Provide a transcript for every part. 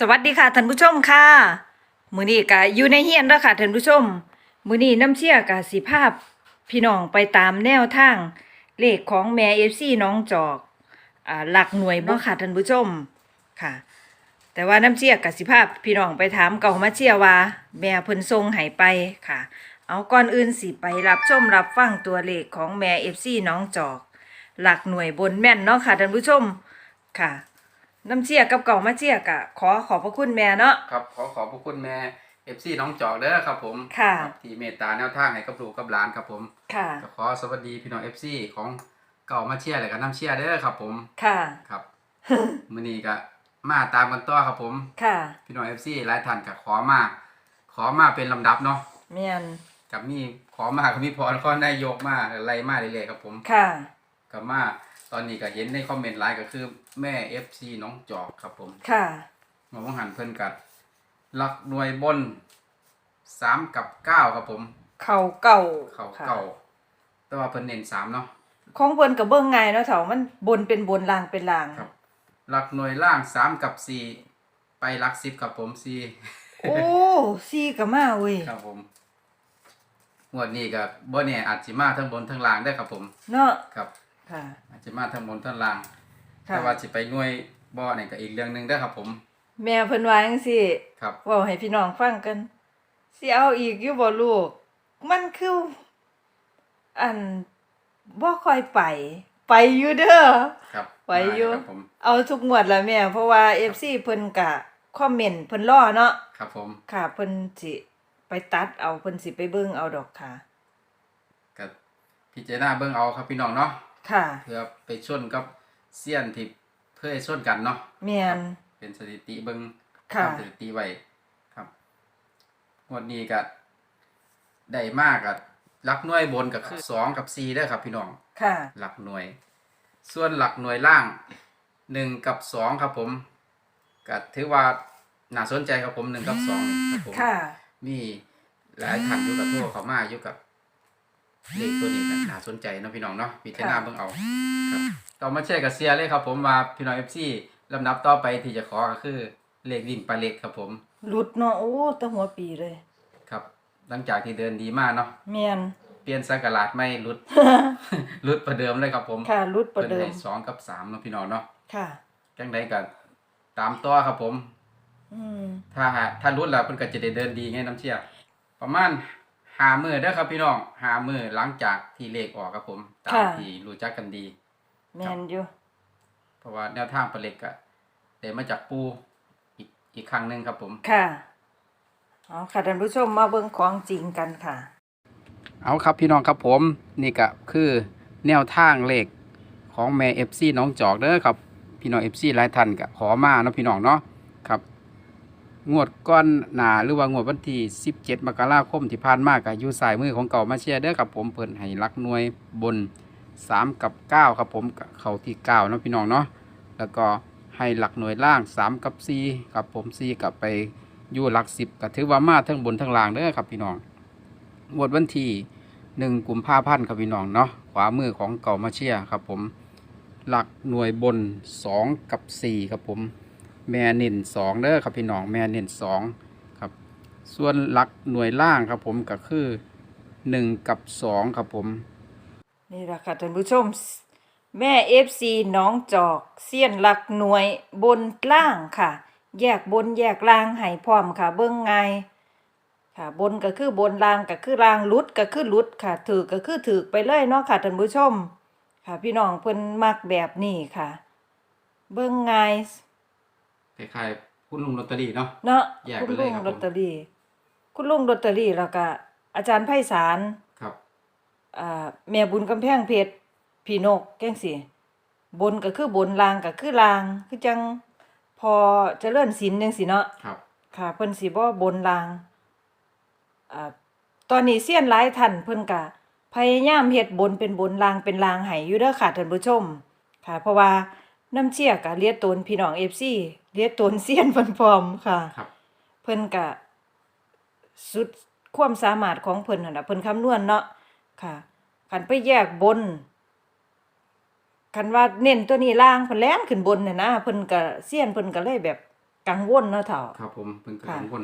สวัสดีค่ะท่านผู้ชมค่ะ มื้อนี้ก็อยู่ในเฮียนแล้วค่ะท่านผู้ชม มื้อนี้น้ำเชี่ยก็สิพาพ พี่น้องไปตามแนวทาง เลขของแม่ FC น้องจอกอ่าหลักหน่วยบ่ค่ะท่านผู้ชมค่ะ แต่ว่าน้ำเชี่ยก็สิพาพ พี่น้องไปถามเก่ามาเชี่ยว่า แม่เพิ่นส่งให้ไปค่ะ เอาก่อนอื่นสิไปรับชมรับฟังตัวเลขของแม่ FC น้องจอก หลักหน่วยบนแม่นเนาะค่ะท่านผู้ชมค่ะ น้ำเชี่ยกับเก่ามาเชี่ยกะขอขอบพระคุณแม่เนาะครับขอขอบพระคุณแม่เอฟซีน้องจอกเด้อครับผมค่ะรับที่เมตตาแนวทางให้กับลูกกับหลานครับผมค่ะก็ขอสวัสดีพี่น้องเอฟซีของเก่ามาเชียร์เลยกับน้ำเชียร์เด้อครับผมค่ะครับมื้อนี้ก็มาตามกันต่อครับผมค่ะพี่น้องเอฟซีหลายท่านก็ขอมาขอมาเป็นลำดับเนาะเมียนกับมีขอมากับมีพรข้อนายกมาไล่มาเรื่อยๆครับผมค่ะกับมา ตอนนี้ก็เห็นในคอมเมนต์ไลน์ก็คือแม่ FC น้องจอกครับผมค่ะมาว่างหันเพิ่นกัดหลักหน่วยบนสามกับเก้าครับผม เข่าเก่าเขาค่ะเก่า แต่ว่าเพิ่นเน้นสามเนาะของเพิ่นกับเบิ่งไงายเนาะเถามันบนเป็นบนล่างเป็นล่างครับ หลักหน่วยล่างสามกับสี่ไปหลักสิบครับผมสี่โอ้ซีกับมาเว้ยครับผมงวดนี้ก็บ่แน่อาจสิมาทั้งบนทั้งล่างได้อครับผม เนาะครับ ค่ะ อาจจะมาทั้งบนทั้งล่างค่ะแต่ว่าสิไปหน่วยบ่เนี่ยก็อีกเรื่องหนึงได้อครับผม แม่เพิ่นว่าจังซี่ครับ เว้าให้พี่น้องฟังกันสิเอาอีกอยู่บ่ลูก มันคือ อันบ่ค่อยไป ไปอยู่เด้อ ครับไหวอยู่ มาครับผม เอาทุกงวดแล้วแม่ เพราะว่า FC เพิ่นกะคอมเมนต์เพิ่นรอเนาะครับผมค่ะเพิ่นสิไปตัดเอาเพิ่นสิไปเบิ่งเอาดอกค่ะ ก็พิจารณาเบิ่งเอาครับพี่น้องเนาะ ค่ะ เพื่อไปชนกับเซียนที่เพื่อให้ชนกันเนาะแม่นเป็นสถิติเบิงค่ะ ทำสถิติไว้ครับงวดนี้ก็ได้มากกับหลักหน่วยบนกับคือสองกับสี่ได้อครับ พี่น้อง ค่ะ หลักหน่วย ส่วนหลักหน่วยล่างหนึ่งกับสองครับผมก็ถือว่าน่าสนใจครับผมหนึ่งกับสองนี่ครับผม ค่ะ มีหลายท่านอยู่กับทั่วเขามาอยู่กับ เลขตัวนี้ก็น่าสนใจเนาะพี่น้องเนาะพิจารณาค่ะเบิ่งเอาครับต่อมาแชร์กับเซียเลยครับ ผมว่าพี่น้องเอฟซีลำดับต่อไปที่จะขอก็คือเลขวิ่งปลาเล็กครับผมหลุดเนาะโอ้แตั้งหัวปีเลยครับ หลังจากที่เดินดีมากเนาะแม่นเปลี่ยนสักกะลาดไม่รุดรุดประเดิมเลยครับผมค่ะหลุดประเดิมพิ่นให้สองกับสามเนาะพี่น้องเนาะค่ะจังใดก็ตามต่อครับผม อืมถ้าหาถ้ารุดแล้วเพิ่นก็จะได้เดินดีไงน้ำเชี่ยประมาณ หามือเด้อครับพี่น้องหามือหลังจากที่เลขออกครับผมตามที่รู้จักกันดี แม่นอยู่เพราะว่าแนวทางปลาเล็กก็ได้มาจากปูอีกอีกครั้งหนึ่งครับผมค่ะเอาค่ะท่านผู้ชมมาเบิ่งของจริงกันค่ะ เอาครับพี่น้องครับผมนี่ก็คือแนวทางเลขของแม่เอฟซีน้องจอกเด้อครับพี่น้องเอฟซีหลายท่านก็ขอมาเนาะพี่น้องเนาะครับ งวดก้อนหนาหรือว่างวดวันที่ 17 มกราคมที่ผ่านมาก็อยู่สายมือของเก่ามาเชียร์เด้อครับผมเพิ่นให้รักหน่วยบน 3 กับ 9 ครับผมเขาที่9เนาะพี่น้องเนาะแล้วก็ให้หลักหน่วยล่าง 3 กับ4ครับผม4กับไปอยู่หลัก 10ก็ถือว่ามาทั้งบนทั้งล่างเด้อครับพี่น้องงวดวันที่ 1กุมภาพันธ์ครับพี่น้องเนาะขวามือของเก่ามาเชียร์ครับผมหลักหน่วยบน 2 กับ 4 ครับผม แม่เน้นสองเด้อครับพี่น้องแม่เน้นสองครับ ส่วนหลักหน่วยล่างครับผมก็คือหนึ่งกับสองครับผม นี่แหละค่ะท่านผู้ชม แม่ FC น้องจอกเสี้ยนหลักหน่วยบนล่างค่ะ แยกบนแยกล่างให้พร้อมค่ะ เบิ่งง่ายค่ะบนก็คือบนล่างก็คือล่างลุดก็คือลุดค่ะถือก็คือถือไปเลยเนาะค่ะท่านผู้ชม ค่ะพี่น้องเพิ่นมักแบบนี้ค่ะ เบิ่งง่าย คล้ายๆคุณลุงลอตเตอรี่เนาะ เนาะแยกคุไปณเลลุยงครับผม ลอตเตอรี่ คุณลุงลอตเตอรี่แล้วก็อาจารย์ไพศาลครับ อ่าแม่บุญกำแพงเพชรพี่นกแก้งสิบนก็คือบนลางก็คือลาง คือจังพอเจริญศิลป์จังสิเนาะ ครับ ค่ะเพิ่นสิบ่บนลางอ่าตอนนี้เซียนหลายท่านเพิ่นก็พยายามเฮ็ดบนเป็นบนลางเป็นลางให้อยู่เด้อค่ะท่านผู้ชม ค่ะ เพราะว่า น้ำเชี่ยก็เลียดตนพี่น้อง FC เลียดตนเซียนเพิ่นพร้อมค่ะ ครับ เพิ่นก็สุดความสามารถของเพิ่นนั่นน่ะเพิ่นคำนวณเนาะค่ะคันไปแยกบนคันว่าเน้นตัวนี้ล่างเพิ่นแล่นขึ้นบนน่ะนะเพิ่นก็เซียนเพิ่นก็เลยแบบกังวลเนาะเฒ่า ครับผมเพิ่นก็ค่ะกังวล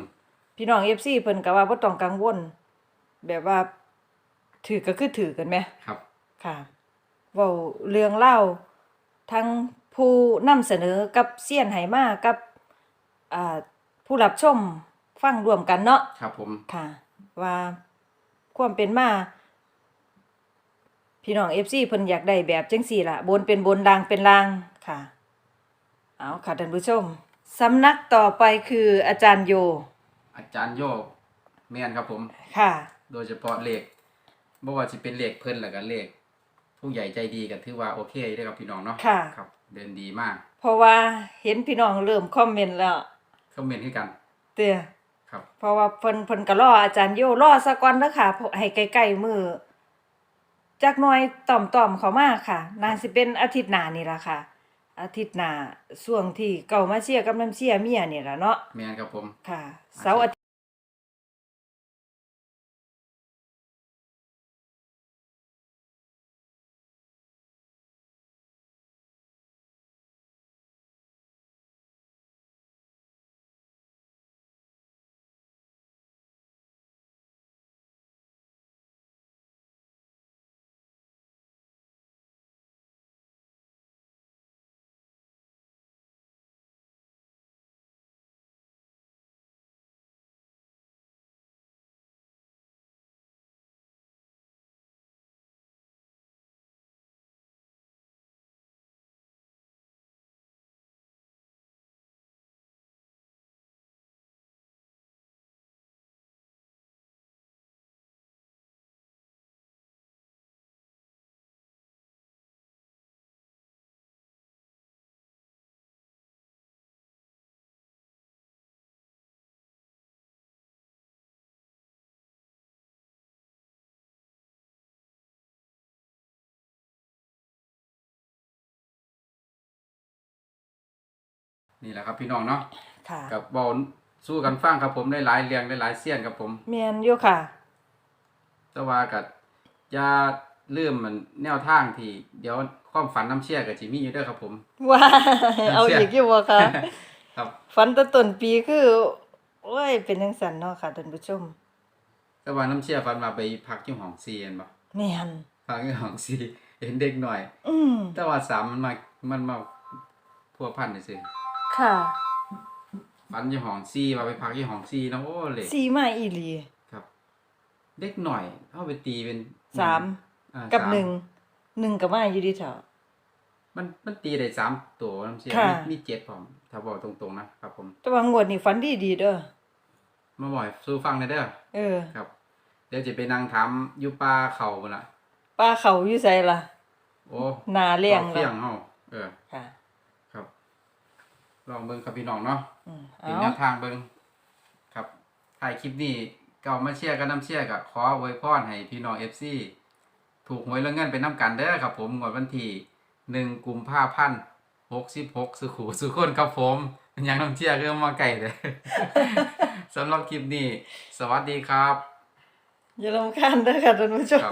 พี่น้อง FC เพิ่นก็ว่าบ่ต้องกังวล แบบว่าถือก็คือถือกันแหมครับ ค่ะเว้าเรื่องเล่าวทั้ง ผู้นำเสนอกับเซียนไหมากับอ่าผู้รับชมฟังรวมกันเนาะครับผม ค่ะ ว่าความเป็นมา พี่น้อง FC เพิ่นอยากได้แบบจังซี่ล่ะ บนเป็นบนล่างเป็นล่างค่ะ เอาค่ะท่านผู้ชมสำนักต่อไปคืออาจารย์โยอาจารย์โยกแม่นครับผม ค่ะ โดยเฉพาะเลขบ่ว่าสิเป็นเลขเพิ่นแล้วก็เลข ผู้ใหญ่ใจดีก็ถือว่าโอเคอยู่เด้อครับพี่น้องเนาะค่ะ ครับ เดินดีมากเพราะว่าเห็นพี่น้องเริ่มคอมเมนต์แล้วคอมเมนต์ให้กัน เตี้ยครับ เพราะว่าเพิ่นเพิ่นก็รออาจารย์โยรอซะก่อนเด้อค่ะเพราะให้ใกล้ๆมื้อจักหน่อยต่อมๆเข้ามาค่ะน่าสิเป็นอาทิตย์หน้านี่ล่ะค่ะ อาทิตย์หน้าช่วงที่เก่ามาเชียร์กับน้ำเชียร์เมียนี่ล่ะเนาะแม่นครับผม ค่ะเสาร์อาทิตย์ นี่แหละครับพี่น้องเนาะค่ะกับเว้าสู้กันฟังครับผมได้หลายเรื่องได้หลายเสี้ยนครับผมแม่นอยู่ค่ะ แต่ว่าก็อย่าลืมมันแนวทางที่ เดี๋ยวความฝันน้ำเชี่ยก็สิมีอยู่เด้อครับผมว่าเอาอีกอยู่บ่คะครับฝันแต่ต้นปีคือโอ้ยเป็นจังซั่นเนาะค่ะท่านผู้ชมแต่ว่าน้ำเชี่ยฝันว่าไปพักอยู่ห้องซีเห็นบ่แม่นพักอยู่ห้องซีเห็นเด็กหน่อย อืมแต่ว่าสามมันมามันมาพัวพันซื่อ ค่ะๆฝันอยู่ห้องซีว่าไปพักอยู่ห้องซีเนาะโอ้เลยสีมาอีหลีครับ เด็กหน่อยเฮาไปตีเป็นสามอ่ากับสาม หนึ่งหนึ่งก็มาอยู่ดีเถอะ มันมันตีได้สามตัวน้ำเชี่ยค่ะมีมีเจ็ดพร้อมถ้าบอกตรงๆนะครับผมแต่ว่างวดนี้ฝันดีดีๆเด้อมาบ่อยสู้ฟังได้เด้อเออครับ เดี๋ยวจะไปนั่งถามอยู่ป่าเขาพุ่นล่ะป้าเขาอยู่ไสล่ะโอ้หนาเลี้ยงเฟียล่ะงเฮาเออ ค่ะครับ ลองเบิ่งครับพี่น้องเนาะอืมเป็นเอาแนวทางเบิ่งครับถ่ายคลิปนี้เก่ามาเชียร์กันน้ำเชียร์กับขออวยพรให้พี่น้อง FC ถูกหวยแล้วเงินไปน้ำกันเด้อครับ ผมงวดวันที่1กุมภาพันธ์66สุขูสุขคนครับผมยังน้ำเชียร์ก็มาไก่เลย สำหรับคลิปนี้ สวัสดีครับ อย่าลำคาญเด้อค่ะท่านผู้ชครัม บ